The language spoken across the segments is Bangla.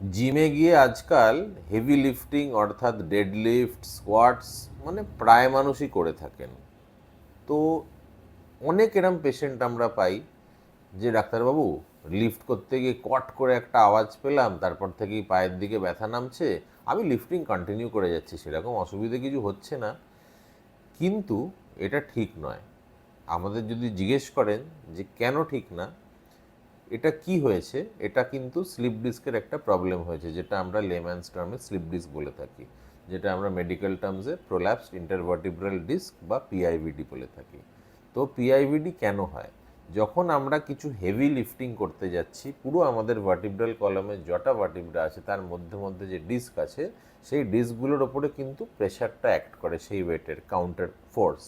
জিমে গিয়ে আজকাল হেভি লিফটিং অর্থাৎ ডেড লিফট স্কোয়াটস মানে প্রায় মানুষই করে থাকেন। তো অনেক এরম পেশেন্ট আমরা পাই যে ডাক্তারবাবু লিফট করতে গিয়ে কট করে একটা আওয়াজ পেলাম, তারপর থেকেই পায়ের দিকে ব্যথা নামছে, আমি লিফটিং কন্টিনিউ করে যাচ্ছি, সেরকম অসুবিধে কিছু হচ্ছে না। কিন্তু এটা ঠিক নয়। আমাদের যদি জিজ্ঞেস করেন যে কেন ঠিক না এটা কি হয়েছে? এটা কিন্তু স্লিপ ডিস্কের একটা প্রবলেম হয়েছে, যেটা আমরা লেম্যান্স টার্মে স্লিপ ডিস্ক বলে থাকি, যেটা আমরা মেডিকেল টার্মসে প্রোল্যাপসড ইন্টারভার্টিব্রাল ডিস্ক বা পিআইভিডি বলে থাকি। তো পিআইভিডি কেন হয়? যখন আমরা কিছু হেভি লিফটিং করতে যাচ্ছি, পুরো আমাদের ভার্টিব্রাল কলমে যটা ভার্টিব্রা আছে, তার মধ্যে মধ্যে যে ডিস্ক আছে, সেই ডিস্কগুলোর ওপরে কিন্তু প্রেশারটা অ্যাক্ট করে সেই ওয়েটের, কাউন্টার ফোর্স।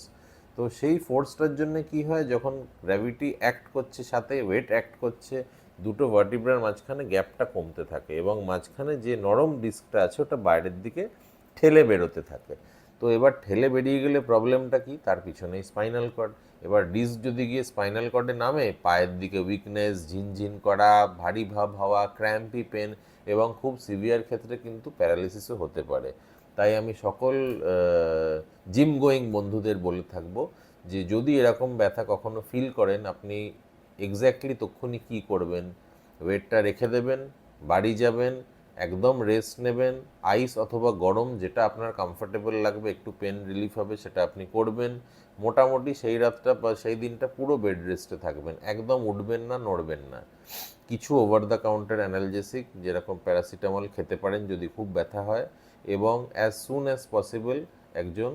তো সেই ফোর্সটার জন্য কি হয়? যখন গ্র্যাভিটি অ্যাক্ট করছে সাথে ওয়েট অ্যাক্ট করছে, দুটো ভার্টিব্রার মাঝখানে গ্যাপটা কমতে থাকে এবং মাঝখানে যে নরম ডিস্কটা আছে, ওটা বাইরের দিকে ঠেলে বেরোতে থাকে। তো এবার ঠেলে বেরিয়ে গেলে প্রবলেমটা কি? তার পিছনেই স্পাইনাল কর্ড এবার ডিস্ক যদি গিয়ে স্পাইনাল কর্ডে নামে, পায়ের দিকে উইকনেস ঝিনঝিন করা, ভারী ভাব হওয়া ক্র্যাম্পি পেন এবং খুব সিভিয়ার ক্ষেত্রে কিন্তু প্যারালিসিসও হতে পারে। তাই আমি সকল জিম গোয়িং বন্ধুদের বলে থাকব যে যদি এরকম ব্যথা কখনো ফিল করেন, আপনি এক্স্যাক্টলি তক্ষুনি কী করবেন? ওয়েটটা রেখে দেবেন, বাড়ি যাবেন, একদম রেস্ট নেবেন আইস অথবা গরম যেটা আপনার কমফোর্টেবল লাগবে, একটু পেন রিলিফ হবে সেটা আপনি করবেন। মোটামুটি সেই রাতটা বা সেই দিনটা পুরো বেড রেস্টে থাকবেন, একদম উঠবেন না, নড়বেন না। কিছু ওভার দ্য কাউন্টার অ্যানালজেসিক যেরকম প্যারাসিটামল খেতে পারেন যদি খুব ব্যথা হয় এবং অ্যাজ সুন অ্যাজ পসিবল একজন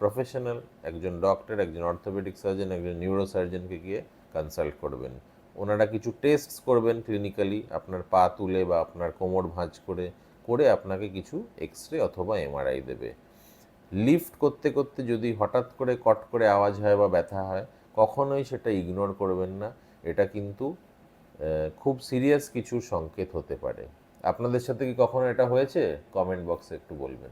প্রফেশনাল একজন ডক্টর একজন অর্থোপেডিক সার্জন একজন নিউরো সার্জনকে গিয়ে কনসাল্ট করবেন। ওনারা কিছু টেস্ট করবেন ক্লিনিক্যালি আপনার পা তুলে বা আপনার কোমর ভাঁজ করে করে আপনাকে কিছু এক্স রে অথবা এমআরআই দেবে। লিফট করতে করতে যদি হঠাৎ করে কট করে আওয়াজ হয় বা ব্যথা হয়, কখনোই সেটা ইগনোর করবেন না। এটা কিন্তু খুব সিরিয়াস কিছু সংকেত হতে পারে। আপনাদের সাথে কি কখনো এটা হয়েছে? কমেন্ট বক্সে একটু বলবেন।